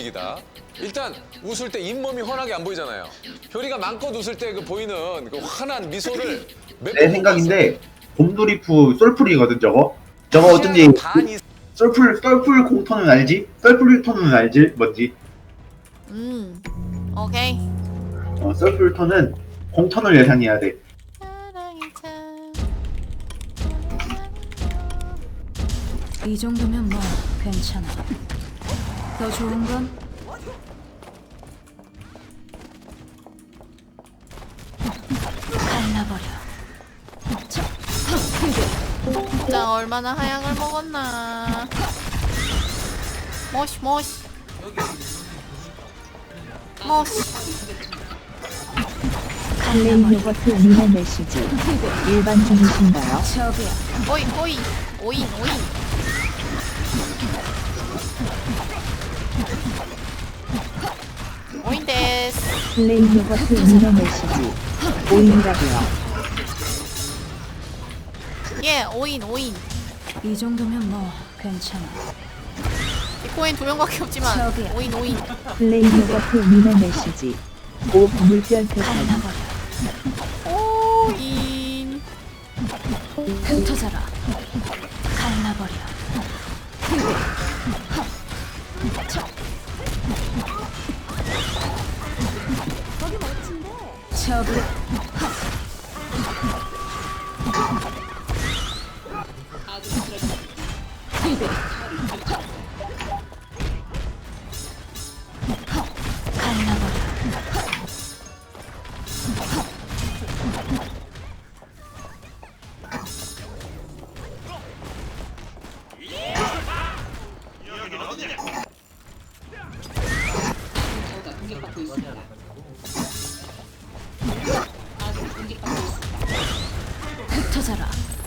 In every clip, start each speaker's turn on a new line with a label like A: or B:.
A: 이기다. 일단 웃을 때 잇몸이 환하게 안 보이잖아요. 효리가 마음껏 웃을 때 그 보이는 그 환한 미소를
B: 몇내
A: 번
B: 생각인데 곰돌이프 솔풀이거든 저거 저거. 어쩐지
A: 반 이상
B: 솔풀 솔풀 공터는 알지? 솔풀 톤은 알지? 뭔지?
C: 음. 오케이.
B: 어, 솔풀 톤은 공턴을 예상해야 돼
C: 사랑이 참.
D: 이 정도면 뭐 괜찮아. 더 좋은 건 갈라버려.
C: 자 얼마나 하약을 먹었나. 모시 모시. 모시.
E: 플레이 요거트 미나 메시지 일반 중이신가요?
C: 오이 오이 오인. 오인
E: 플레이 요거트 미나 메시지 오인이라고요.
C: 예 오인 오인.
D: 이 정도면 뭐 괜찮아.
C: 이 코인 두 명밖에 없지만
D: 저기요.
C: 오인 오인.
E: 플레이 요거트 미나 메시지 오 물결
D: 갈라버려.
C: 오인.
D: 흩어져라.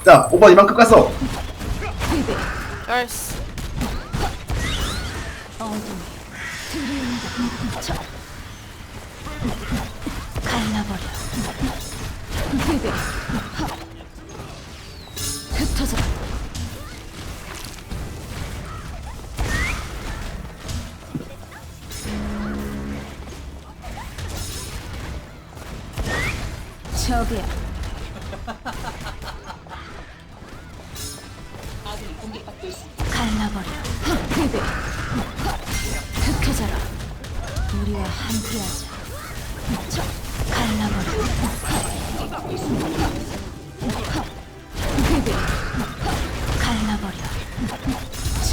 B: 자 오빠 이만큼
D: 들이운다. 저. 갈라버려.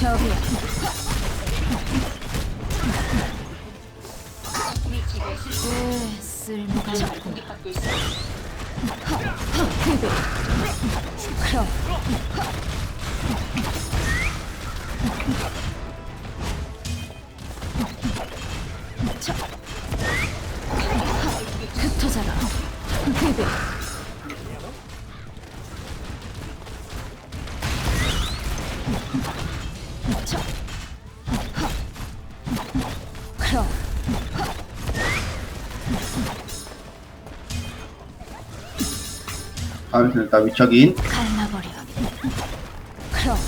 D: 왜 쓸모가 저. 흩어져라. 저.
B: 다음에는 일단 위척인
D: 갈라버려. 그럼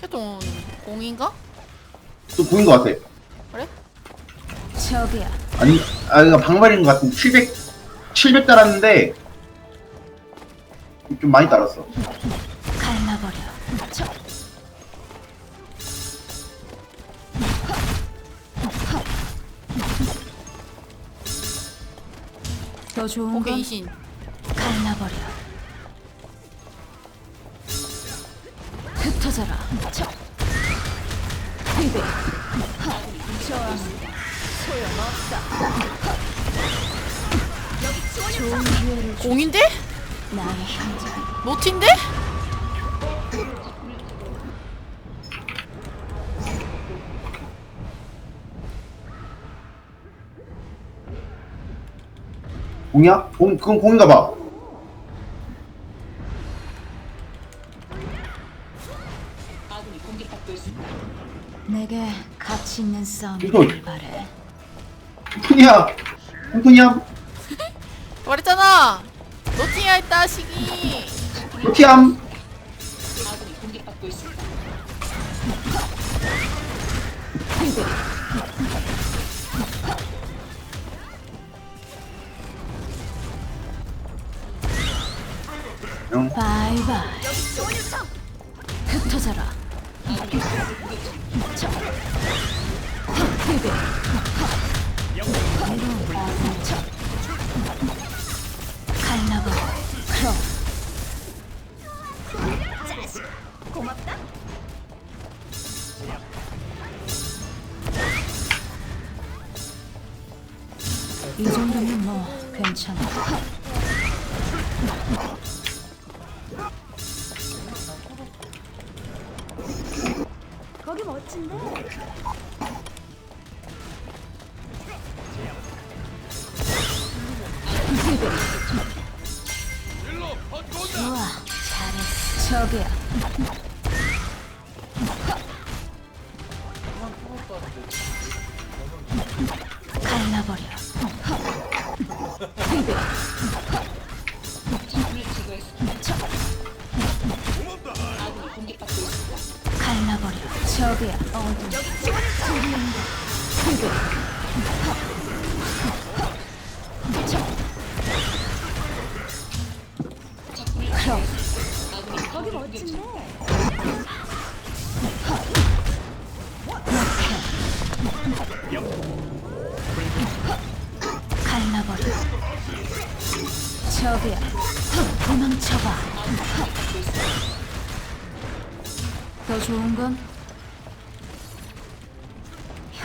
C: 걔도 공인가?
B: 또 보인 것 같아
C: 그래?
D: 저기야.
B: 아니 아 이거 방발인 것 같은 700 700 달았는데 좀 많이 달았어
D: 갈라버려. 저. 더 좋은
C: 오케이
D: 건
C: 이신.
D: 갈라버려. 흩어져라. 저. 저항한다. 소용없다. 좋은 기회를 주
C: 공인데?
D: 나의 형제.
C: 노티인데?
B: 공이야? 공, 그건 공인가 봐.
D: 내게 가치 있는 싸움을 바래.
B: 푼이야. 푼푼이야.
C: 말했잖아. 노팅야 있다 시기.
B: 루티암. 아군이 공격받고 있습니다. 응.
D: 바이바이. 흩어져라. 갈라버려. 크로. 이 정도면 뭐 괜찮아. 거기 멋진데? 좋아, 잘했어. 저기야. 갈라버려. 저기야. 어둠. 도망쳐봐. 더 좋은 건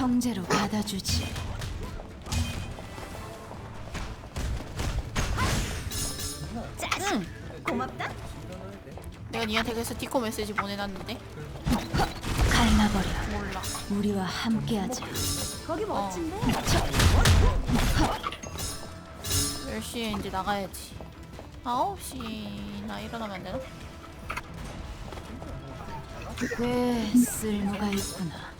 D: 형제로 받아주지.
C: 응. 고맙다. 내가 니한테 그래서 디코 메시지 보내놨는데
D: 갈라버려.
C: 몰라.
D: 우리와 함께하자.
C: 거기 멋진데. 몇 시에 이제 나가야지. 9시나 일어나면 안 되나?
D: 꽤 쓸모가 있구나.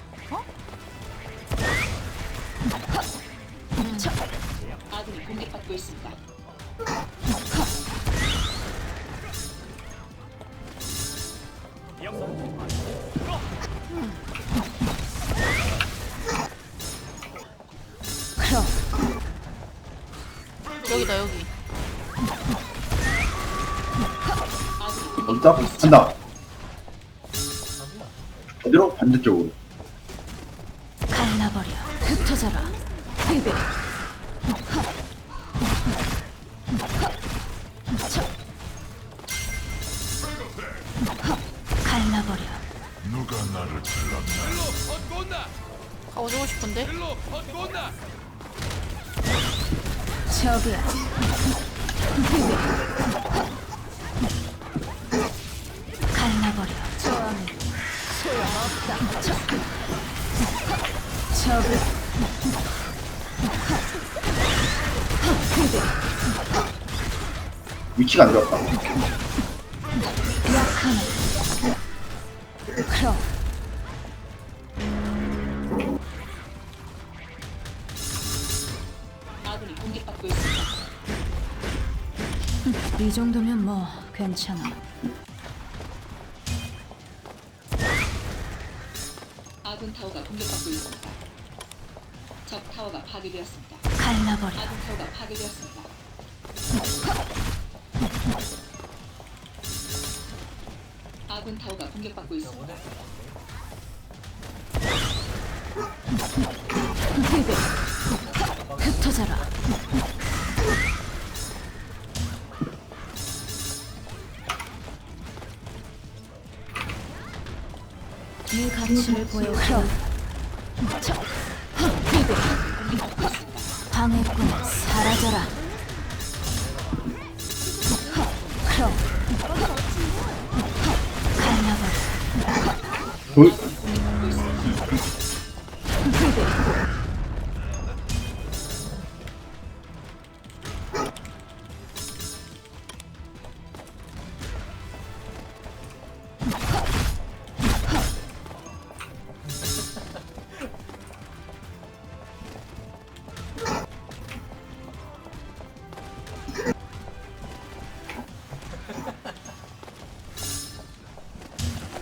F: 아군이 공격받고 있습니다.
C: 여기다 여기.
B: 어디다? 한다. 어디로? 반대쪽으로.
D: 갈라버려.
C: 가져오고 싶은데?
D: 저기야. 갈라버려. 저항은 소용없다. 저, 저기.
B: 위치가 안 좋았다.
F: 이
D: 정도면 뭐 괜찮아.
F: 아군 타워가 공격받고 있습니다. 적 타워가 파괴되었습니다.
D: 갈라버려.
F: 아군 타워가 파괴되었습니다. 아군 타워가 공격받고 있습니다.
D: 흩어져라. 보여줘. 방해꾼 사라져라. 갈라버려.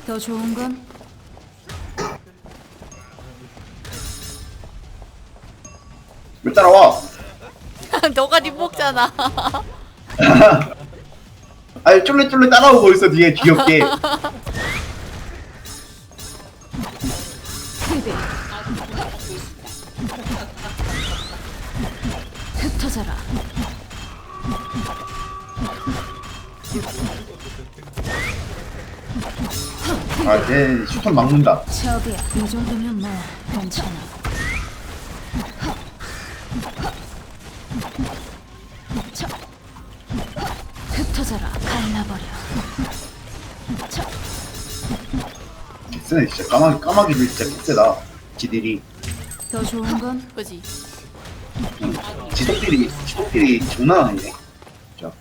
D: 더 좋은 건
B: 왜 따라와?
C: 너가 니 먹잖아.
B: 아니 쫄래쫄래 따라오고 있어 뒤에 귀엽게.
D: 흩어져라.
B: 아쟤 슈톤 막는다.
D: 저기야. 이 정도면 뭐 괜찮아. 저. 흩어져라. 갈라버려. 저.
B: 쎄 진짜 까마귀 까마귀들 진짜 쎄다. 지들이
D: 더 좋은 건
C: 그지?
B: 지속들이 지속들이 장난 아니네. 자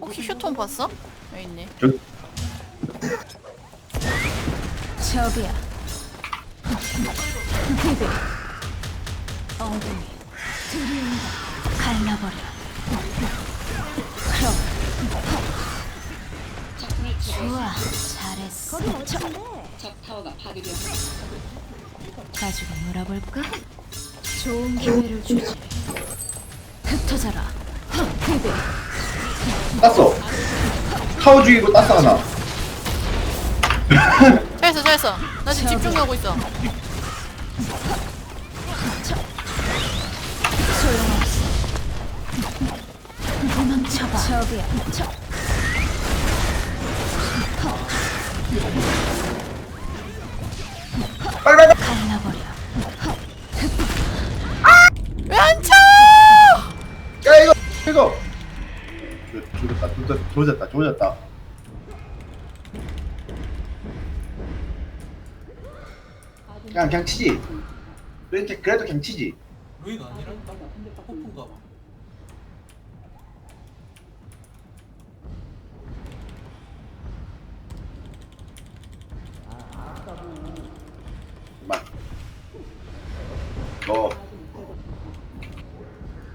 C: 혹시 슈톤 봤어? 여기 있네.
B: 저기
D: 저기야. 비비. 엉덩이. 들이운다. 갈라버려. 그럼. 좋아. 잘했어. 거기 멋진데.
F: 적 타워가 파괴되었습니다.
D: 가지고 놀아볼까? 좋은 기회를 주지. 흩어져라. 비비.
B: 땄어. 타워 죽이고 땄어 하나.
C: 잘했어 잘했어. 나 지금 집중하고 있어.
D: 소용없어. 저기야. 저.
B: 빨리.
D: 갈라버려.
C: 왜 안 쳐?
B: 야 이거 이거. 조졌다 조졌다 조졌다 조졌다. 그냥 그냥 치지. 그렇게 그래도 그냥 치지.
G: 루이가 아니라 호프인가 봐.
B: 어.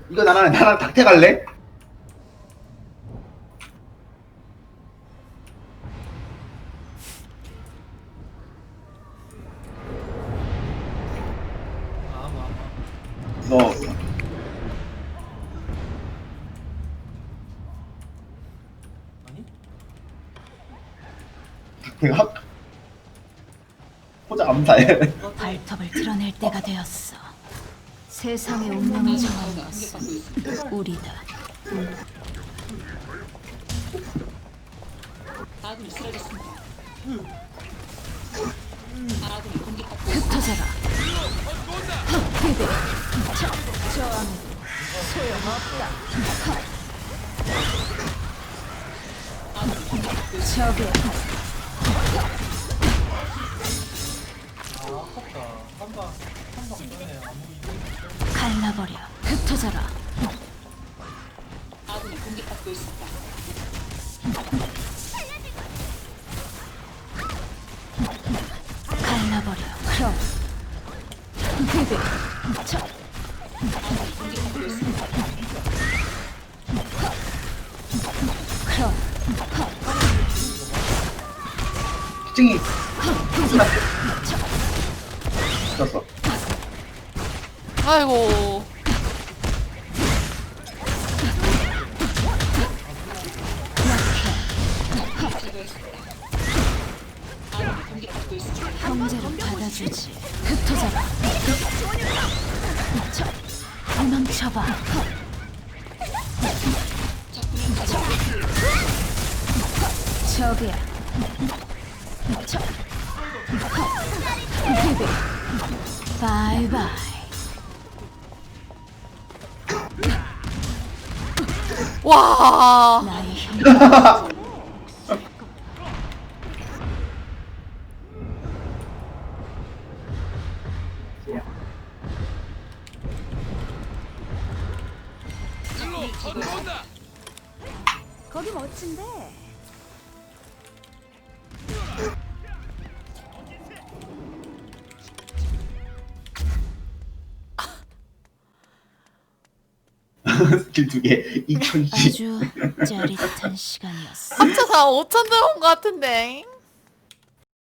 B: 이거 나랑 나랑 닥태 갈래? 닥태가 학 호자 암살.
D: 발톱을 드러낼 때가 되었어. 세상의 운명을 정하는 것은. 우리다.
F: 아군이 쓰러졌습니다. 아군이 공격받고.
D: 흩어져라. 비비. 저, 저항. 소용없다.
F: 아군
D: 갈라버려. 흩어져라.
F: 아군이 공격받고 있습니다.
D: 갈라버려. 그럼. 비비. 저,
F: 아군이.
D: 그럼.
B: 특징이 졌어.
C: 아이고.
D: 형제를 받아주지. 흩어져라. 저, 도망쳐봐. 저기야. 바이바이.
C: 와.
D: 나의 형. 거기 멋진데.
B: 스킬 두 개. 2천씩.
D: 아주 짜릿한 시간이었어.
C: 합쳐서 5천 들어온 것 같은데.